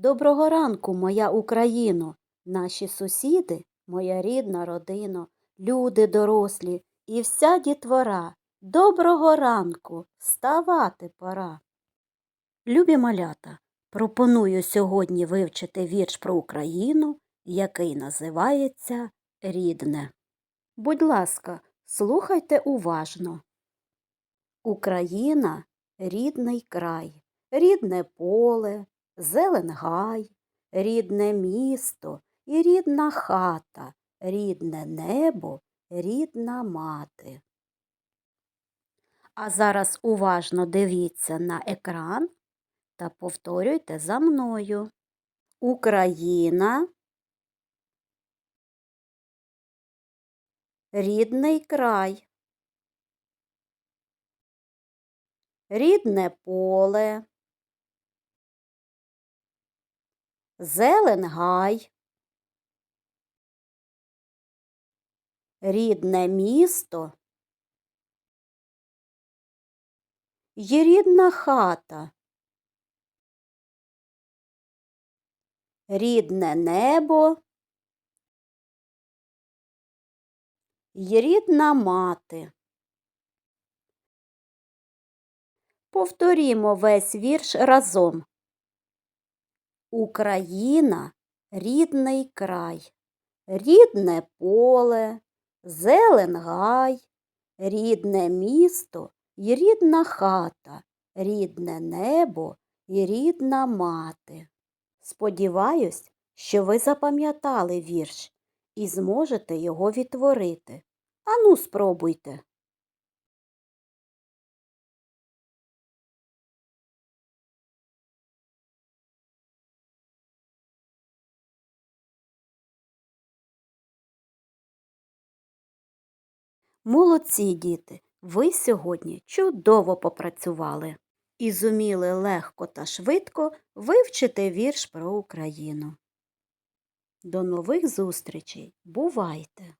Доброго ранку, моя Україно, наші сусіди, моя рідна родина, люди дорослі і вся дітвора. Доброго ранку, вставати пора. Любі малята, пропоную сьогодні вивчити вірш про Україну, який називається Рідне. Будь ласка, слухайте уважно. Україна рідний край, рідне поле, зелен гай, рідне місто і рідна хата, рідне небо, рідна мати. А зараз уважно дивіться на екран та повторюйте за мною. Україна рідний край, рідне поле, зелен гай, рідне місто й рідна хата, рідне небо й рідна мати. Повторімо весь вірш разом. Україна рідний край, рідне поле, зелен гай, рідне місто й рідна хата, рідне небо й рідна мати. Сподіваюсь, що ви запам'ятали вірш і зможете його відтворити. Ану, спробуйте. Молодці, діти, ви сьогодні чудово попрацювали і зуміли легко та швидко вивчити вірш про Україну. До нових зустрічей. Бувайте!